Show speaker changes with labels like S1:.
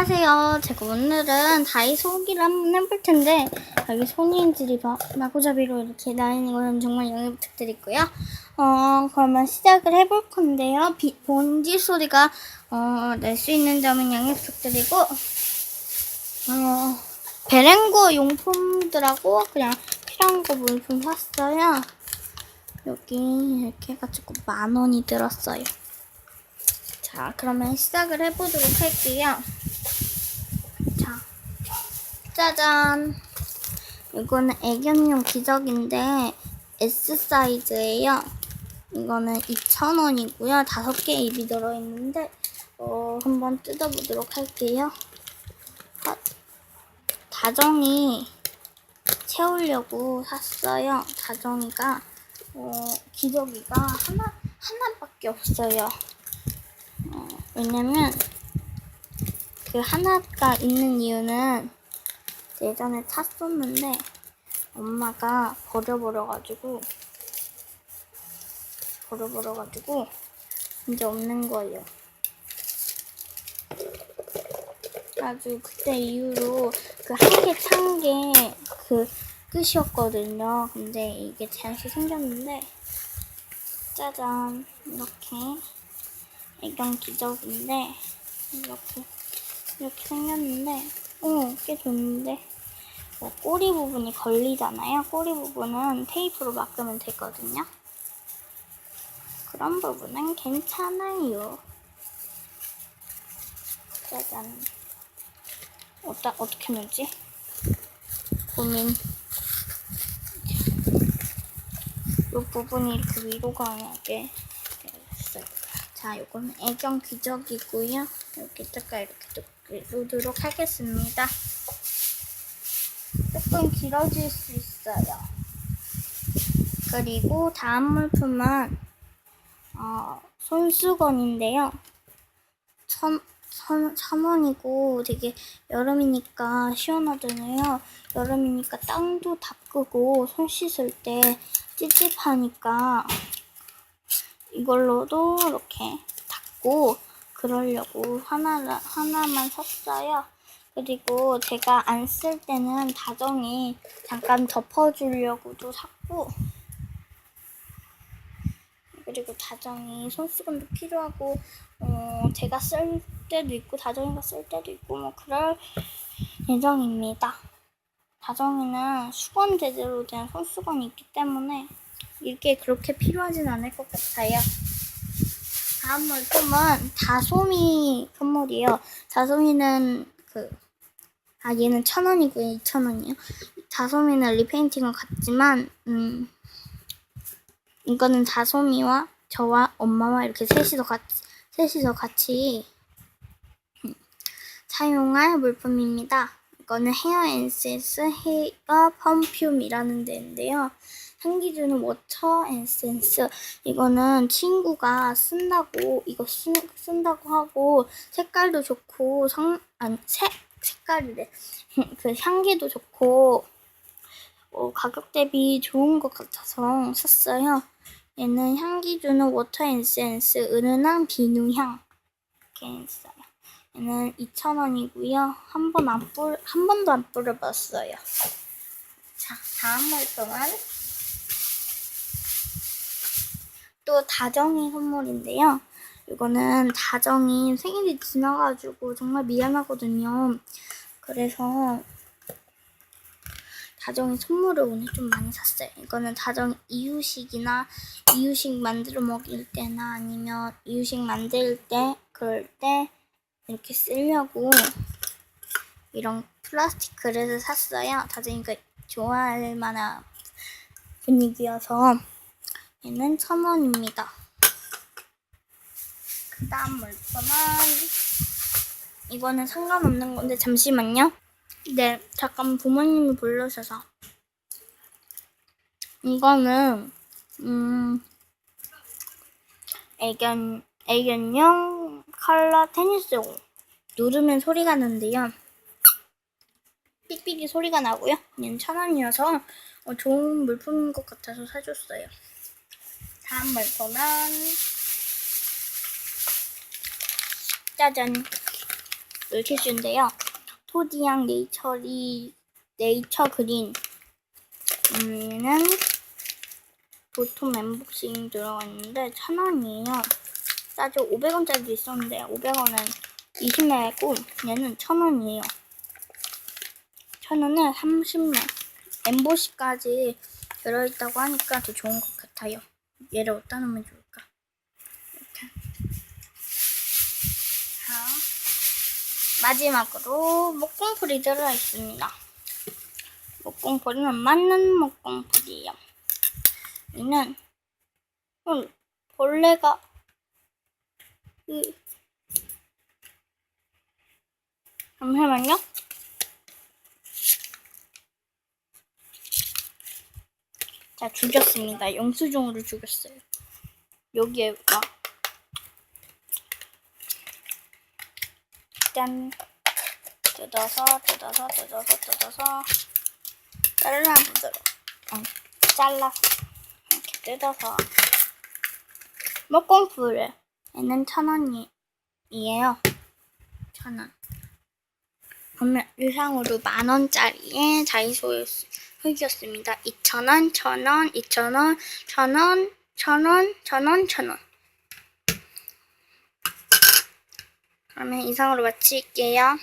S1: 안녕하세요. 제가 오늘은 다이소 후기를 한번 해볼 텐데 여기 손님들이 막 마구잡이로 이렇게 다니는 거는 정말 양해 부탁드리고요. 어 그러면 시작을 해볼 건데요. 비, 본지 소리가 어, 낼 수 있는 점은 양해 부탁드리고 어, 베랭고 용품들하고 그냥 필요한 거 물품 샀어요. 여기 이렇게 해가지고 만 원이 들었어요. 자, 그러면 시작을 해보도록 할게요. 자, 짜잔. 이거는 애견용 기저귀인데 S 사이즈예요. 이거는 2,000원이고요. 다섯 개 입이 들어있는데 어, 한번 뜯어보도록 할게요. 아, 다정이 채우려고 샀어요. 다정이가 어, 기저귀가 하나 하나밖에 없어요. 어, 왜냐면 그 하나가 있는 이유는 예전에 샀었는데 엄마가 버려버려가지고 버려버려가지고 이제 없는 거예요. 아주 그때 이후로 그 한 개 찬 게 그 끝이었거든요. 근데 이게 다시 생겼는데 짜잔 이렇게 애견 기저귀인데 이렇게 이렇게 생겼는데 어 꽤 좋은데 뭐 꼬리 부분이 걸리잖아요. 꼬리 부분은 테이프로 막으면 되거든요. 그런 부분은 괜찮아요. 짜잔. 어따, 어떻게 넣지? 고민. 이 부분이 이렇게 위로 가게 됐어요. 자, 요거는 애견. 이렇게 잠깐 이렇게 놓도록 하겠습니다. 조금 길어질 수 있어요. 그리고 다음 물품은 어, 손수건인데요. 천, 천, 천 원이고 되게 여름이니까 시원하잖아요. 여름이니까 땅도 닦고 손 씻을 때 찝찝하니까 이걸로도 이렇게 닦고 그러려고 하나 하나만 샀어요. 그리고 제가 안 쓸 때는 다정이 잠깐 덮어주려고도 샀고 그리고 다정이 손수건도 필요하고 어, 제가 쓸 때도 있고 다정이가 쓸 때도 있고 뭐 그럴 예정입니다. 다정이는 수건 제대로 된 손수건이 있기 때문에 이게 그렇게 필요하진 않을 것 같아요. 다음 물품은 다솜이 선물이에요. 다솜이는 그, 아, 얘는 천 원이고요. 이천 원이요. 다솜이는 리페인팅은 같지만, 음, 이거는 다솜이와 저와 엄마와 이렇게 셋이서 같이, 셋이서 같이, 음, 사용할 물품입니다. 이거는 헤어 엔센스 헤어 펌퓸이라는 데인데요. 향기 주는 워터 엔센스. 이거는 친구가 쓴다고, 이거 쓰, 쓴다고 하고, 색깔도 좋고, 성, 아니, 색, 색깔이래. 그 향기도 좋고, 어, 가격 대비 좋은 것 같아서 샀어요. 얘는 향기 주는 워터 엔센스, 은은한 비누향. 이렇게 있어요. 얘는 2,000원이고요. 한 번안 뿌, 한 번도 안 뿌려봤어요. 자, 다음 물품은 또 다정이 선물인데요. 이거는 다정이 생일이 지나가지고 정말 미안하거든요. 그래서 다정이 선물을 오늘 좀 많이 샀어요. 이거는 다정 이유식이나 이유식 만들어 먹일 때나 아니면 이유식 만들 때 그럴 때 이렇게 쓰려고 이런 플라스틱 그릇을 샀어요. 다정이가 좋아할 만한 분위기여서 얘는 천 원입니다. 그 다음 물품은 이거는 상관없는 건데 잠시만요. 네, 잠깐 부모님이 불러셔서 이거는 음 애견 애견용 컬러 테니스공 누르면 소리가 나는데요. 삑삑이 소리가 나고요. 얘는 천 원이어서 어, 좋은 물품인 것 같아서 사줬어요. 다음 물품은 짜잔 물티슈인데요. 토디앙 네이처리 네이처 그린 음,는 보통 멤버싱 들어가 있는데 천 원이에요. 싸죠? 500원짜리도 있었는데 500원은 20매고 얘는 천 원이에요. 천 원에 30매 엠보시까지 들어있다고 하니까 더 좋은 것 같아요. 얘를 어디다 놓으면 좋을까? 이렇게. 자, 마지막으로 목공풀이 들어있습니다. 목공풀이는 맞는 목공풀이에요. 얘는 음, 벌레가 그 잠시만요. 자, 죽였습니다. 영수증으로 죽였어요. 여기에 막 짠 뜯어서 뜯어서 뜯어서 뜯어서 잘라보도록 어, 잘라서 이렇게 뜯어서 목공풀을 얘는 천 원이에요. 천 원. 그러면 의상으로 만 원짜리의 다이소 흑이었습니다. 2,000원, 1,000원, 2,000원, 1,000원, 1,000원, 1,000원, 1,000원. 그러면 이상으로 마칠게요.